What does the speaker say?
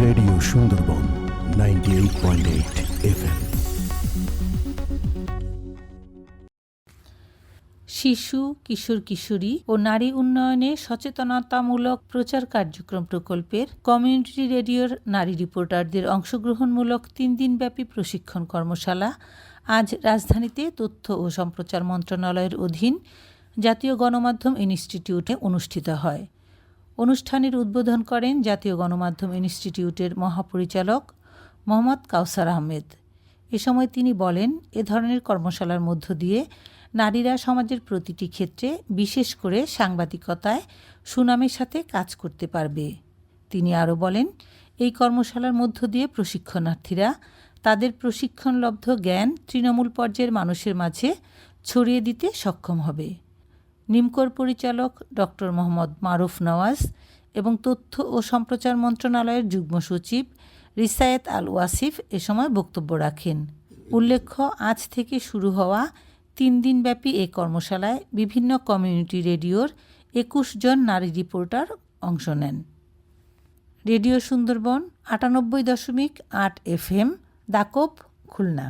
Radio Sundarban শিশু, কিশোর, কিশোরী ও নারী উন্নয়নে সচেতনতামূলক প্রচার কার্যক্রম প্রকল্পের কমিউনিটি রেডিওর নারী রিপোর্টারদের অংশগ্রহণমূলক তিন দিনব্যাপী প্রশিক্ষণ কর্মশালা আজ রাজধানীতে তথ্য ও সম্প্রচার মন্ত্রণালয়ের অধীন জাতীয় গণমাধ্যম ইনস্টিটিউটে অনুষ্ঠিত হয়। অনুষ্ঠানের উদ্বোধন করেন জাতীয় গণমাধ্যম ইনস্টিটিউটের মহাপরিচালক মোহাম্মদ কাউসার আহমেদ। এ সময় তিনি বলেন, এ ধরনের কর্মশালার মধ্য দিয়ে নারীরা সমাজের প্রতিটি ক্ষেত্রে বিশেষ করে সাংবাদিকতায় সুনামের সাথে কাজ করতে পারবে। তিনি আরও বলেন, এই কর্মশালার মধ্য দিয়ে প্রশিক্ষণার্থীরা তাদের প্রশিক্ষণলব্ধ জ্ঞান তৃণমূল পর্যায়ের মানুষের মাঝে ছড়িয়ে দিতে সক্ষম হবে। নিমকোর পরিচালক ডক্টর মোহাম্মদ মারুফ নওয়াজ এবং তথ্য ও সম্প্রচার মন্ত্রণালয়ের যুগ্ম সচিব রিসায়েত আল ওয়াসিফ এ সময় বক্তব্য রাখেন। উল্লেখ্য, আজ থেকে শুরু হওয়া তিন দিনব্যাপী এ কর্মশালায় বিভিন্ন কমিউনিটি রেডিওর একুশ জন নারী রিপোর্টার অংশ নেন। রেডিও সুন্দরবন আটানব্বই দশমিক আট এফ এম দাকোপ, খুলনা।